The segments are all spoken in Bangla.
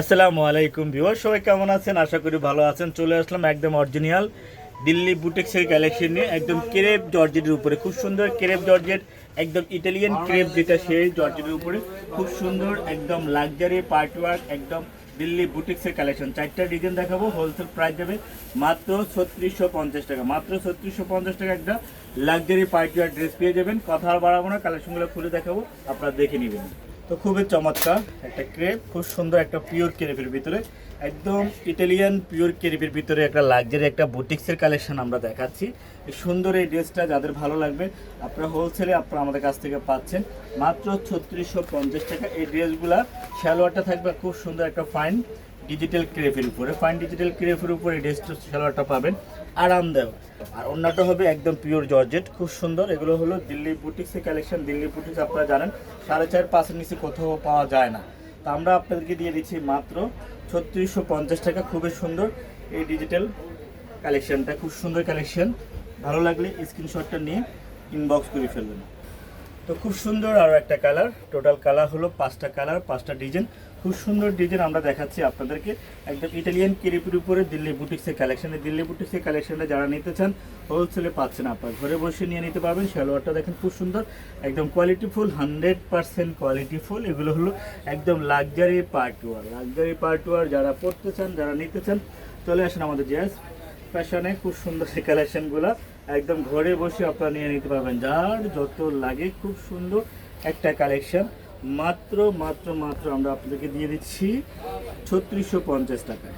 আসসালামু আলাইকুম ভিউয়ার সবাই কেমন আছেন? আশা করি ভালো আছেন। চলে আসলাম একদম অরিজিনাল দিল্লি বুটিক্সের কালেকশন নিয়ে একদম ক্রেপ জর্জেটের উপরে। খুব সুন্দর ক্রেপ জর্জেট একদম ইটালিয়ান ক্রেপ যেটা সেই জর্জেটের উপরে। খুব সুন্দর, একদম লাক্সারি পার্ট ওয়ার্ক একদম দিল্লি বুটিক্সের কালেকশন চারটা ডিজাইন দেখাবো হোলসেল প্রাইস যাবে মাত্র ছত্রিশশো পঞ্চাশ টাকা। মাত্র ছত্রিশশো পঞ্চাশ টাকা একটা লাক্সারি পার্টি ড্রেস পেয়ে যাবেন। কথা আর বাড়াবো না কালেকশনগুলো খুলে দেখাবো, আপনারা দেখে নেবেন। তো খুবই চমৎকার একটা ক্রেপ, খুব সুন্দর একটা পিওর ক্রেপের ভিতরে। একদম ইটালিয়ান পিওর ক্রেপের ভিতরে একটা লাক্সারি একটা বুটিক্সের কালেকশন আমরা দেখাচ্ছি। সুন্দর এই ড্রেসটা যাদের ভালো লাগবে, আপনারা হোলসেলে আপনারা আমাদের কাছ থেকে পাচ্ছেন। মাত্র ছত্রিশশো পঞ্চাশ টাকা। এই ড্রেসগুলা শ্যালোয়ারটা থাকবে খুব সুন্দর একটা ফাইন ডিজিটাল ক্রেফের উপরে ফাইন ডিজিটাল ক্রেফের উপরে ড্রেসটা সালোয়ারটা পাবেন, আরামদায়ক। আর অন্যটা হবে একদম পিওর জর্জেট খুব সুন্দর। এগুলো হলো দিল্লি বুটিক্সের কালেকশন দিল্লি বুটিক্স আপনারা জানেন, সাড়ে চার পাঁচের নিচে কোথাও পাওয়া যায় না। তো আমরা আপনাদেরকে দিয়ে দিচ্ছি মাত্র ছত্রিশশো পঞ্চাশ টাকা, খুবই সুন্দর এই ডিজিটাল কালেকশনটা খুব সুন্দর কালেকশন ভালো লাগলে স্ক্রিনশটটা নিয়ে ইনবক্স করে ফেলবেন। তো খুব সুন্দর আরও একটা কালার। টোটাল কালার হলো পাঁচটা কালার পাঁচটা ডিজাইন খুব সুন্দর ডিজাইন আমরা দেখাচ্ছি আপনাদেরকে। একদম ইটালিয়ান কিরিপির উপরে দিল্লি বুটিক্সের কালেকশনে দিল্লি বুটিক্সের কালেকশনে যারা নিতে চান হোলসেলে পাচ্ছেন আপনার। ঘরে বসে নিয়ে নিতে পারবেন। সালোয়ারটা দেখেন খুব সুন্দর। একদম quality full hundred percent quality full এগুলো হলো একদম luxury party wear luxury party wear যারা পড়তে চান, যারা নিতে চান, চলে আসেন আমাদের জেস ফ্যাশনে খুব সুন্দর এই কালেকশনগুলো একদম ঘরে বসে আপনারা নিয়ে নিতে পারবেন। যার যত লাগে খুব সুন্দর একটা কালেকশন মাত্র মাত্র মাত্র আমরা আপনাদেরকে দিয়ে দিচ্ছি ছত্রিশশো পঞ্চাশ টাকায়।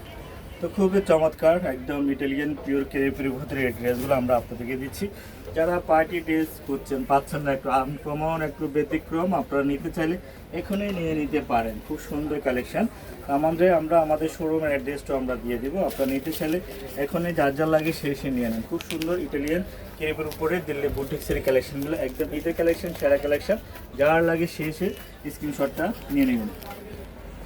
তো খুবই চমৎকার, একদম ইটালিয়ান পিওর কেরেপের ভিতরে এই ড্রেসগুলো আমরা আপনাদেরকে দিচ্ছি। যারা পার্টি ড্রেস করছেন, পাচ্ছেন না, একটু আনকমন একটু ব্যতিক্রম, আপনারা নিতে চাইলে এখানেই নিয়ে নিতে পারেন। খুব সুন্দর কালেকশন আমাদের, আমরা আমাদের শোরুমের অ্যাড্রেসটা আমরা দিয়ে দিব। আপনারা নিতে চাইলে এখনই যার যার লাগে সে নিয়ে নেন। খুব সুন্দর ইটালিয়ান কেরেপের উপরে দিল্লি বুটিক্সের কালেকশনগুলো একদম ঈদের কালেকশন সেরা কালেকশন যার লাগে সেই সে স্ক্রিনশটটা নিয়ে নেবেন।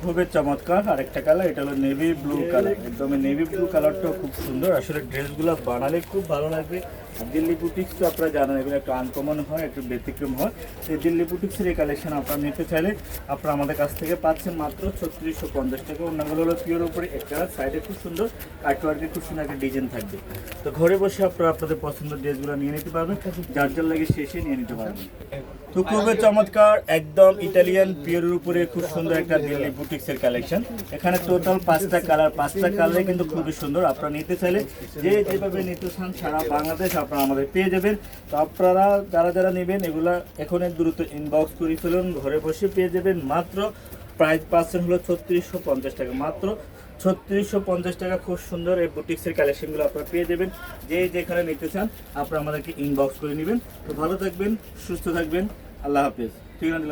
খুবই চমৎকার। আরেকটা কালার এটা হলো নেভি ব্লু কালার একদম নেভি ব্লু কালারটাও খুব সুন্দর। আসলে ড্রেসগুলো বানালে খুব ভালো লাগবে। আর দিল্লি বুটিক্স তো আপনারা জানেন, এগুলো একটু আনকমন হয়, একটু ব্যতিক্রম হয়। এই দিল্লি বুটিক্সের এই কালেকশন আপনারা নিতে চাইলে আপনারা আমাদের কাছ থেকে পাচ্ছেন মাত্র ছত্রিশশো পঞ্চাশ টাকা। অন্যগুলো হলো পিওর উপরে একটা সাইডে খুব সুন্দর কাটওয়ার্কে খুব সুন্দর একটা ডিজাইন থাকবে। তো ঘরে বসে আপনারা আপনাদের পছন্দের ড্রেসগুলো নিয়ে নিতে পারবেন। যার যার লাগে শেষে নিয়ে নিতে পারবেন। তো খুবই চমৎকার, একদম ইটালিয়ান পিওরের উপরে খুব সুন্দর একটা দিল্লি বুটিক্সের কালেকশন এখানে টোটাল পাঁচটা কালার পাঁচটা কালারে কিন্তু খুবই সুন্দর। আপনারা নিতে চাইলে যে যেভাবে নিতে চান সারা বাংলাদেশ আপনারা আমাদের পেয়ে যাবেন। তো আপনারা যারা যারা নেবেন, এগুলা এখন দ্রুত ইনবক্স করে ফেলুন। ঘরে বসে পেয়ে যাবেন মাত্র প্রাইস পাচ্ছেন হলো ছত্রিশশো পঞ্চাশ টাকা। মাত্র ছত্রিশশো পঞ্চাশ টাকা খুব সুন্দর এই বুটিক্সের কালেকশনগুলো আপনারা পেয়ে যাবেন। যে যেখানে নিতে চান, আপনারা আমাদেরকে ইনবক্স করে নেবেন। তো ভালো থাকবেন, সুস্থ থাকবেন। আল্লাহ হাফিজ। ঠিক আছে